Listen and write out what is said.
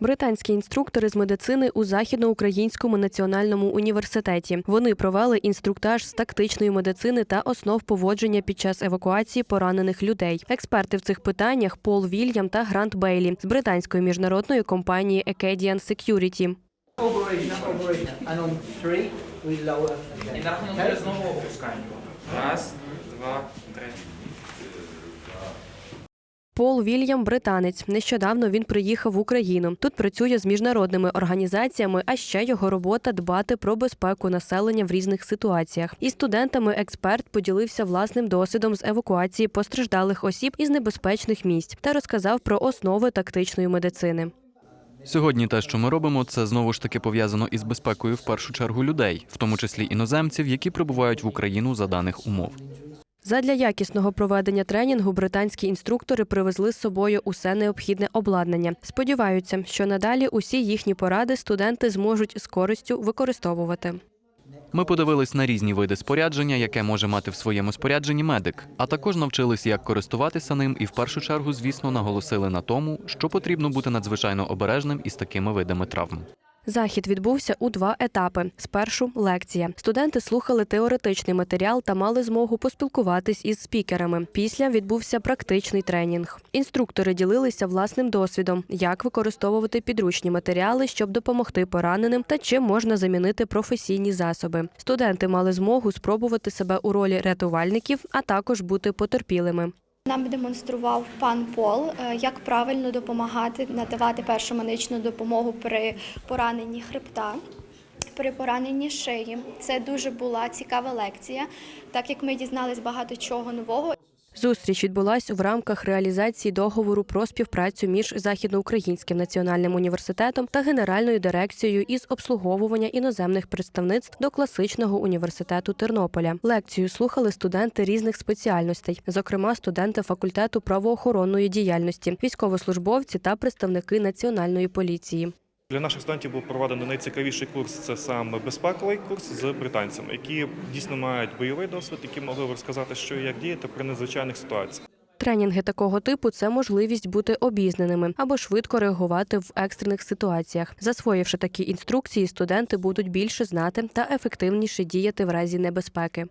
Британські інструктори з медицини у Західноукраїнському національному університеті. Вони провели інструктаж з тактичної медицини та основ поводження під час евакуації поранених людей. Експерти в цих питаннях Пол Вільям та Грант Бейлі з британської міжнародної компанії Acadian Security. Operation, operation. And on three, we lower. І на рахунок знову опускаємо. Раз, два, три. Пол Вільям британець. Нещодавно він приїхав в Україну. Тут працює з міжнародними організаціями, а ще його робота дбати про безпеку населення в різних ситуаціях. Із студентами експерт поділився власним досвідом з евакуації постраждалих осіб із небезпечних місць та розказав про основи тактичної медицини. Сьогодні те, що ми робимо, це знову ж таки пов'язано із безпекою в першу чергу людей, в тому числі іноземців, які прибувають в Україну за даних умов. Задля якісного проведення тренінгу британські інструктори привезли з собою усе необхідне обладнання. Сподіваються, що надалі усі їхні поради студенти зможуть з користю використовувати. Ми подивились на різні види спорядження, яке може мати в своєму спорядженні медик, а також навчились, як користуватися ним, і в першу чергу, звісно, наголосили на тому, що потрібно бути надзвичайно обережним із такими видами травм. Захід відбувся у два етапи. Спершу лекція. Студенти слухали теоретичний матеріал та мали змогу поспілкуватись із спікерами. Після відбувся практичний тренінг. Інструктори ділилися власним досвідом, як використовувати підручні матеріали, щоб допомогти пораненим, та чим можна замінити професійні засоби. Студенти мали змогу спробувати себе у ролі рятувальників, а також бути потерпілими. Нам демонстрував пан Пол, е, як правильно допомагати надавати першу медичну допомогу при пораненні хребта. При пораненні шиї це дуже була цікава лекція, так як ми дізналися багато чого нового. Зустріч відбулась в рамках реалізації договору про співпрацю між Західноукраїнським національним університетом та Генеральною дирекцією із обслуговування іноземних представництв до класичного університету Тернополя. Лекцію слухали студенти різних спеціальностей, зокрема студенти факультету правоохоронної діяльності, військовослужбовці та представники національної поліції. Для наших студентів був проведений найцікавіший курс це саме безпековий курс з британцями, які дійсно мають бойовий досвід, які могли розказати, що і як діяти при надзвичайних ситуаціях. Тренінги такого типу це можливість бути обізнаними або швидко реагувати в екстрених ситуаціях. Засвоївши такі інструкції, студенти будуть більше знати та ефективніше діяти в разі небезпеки.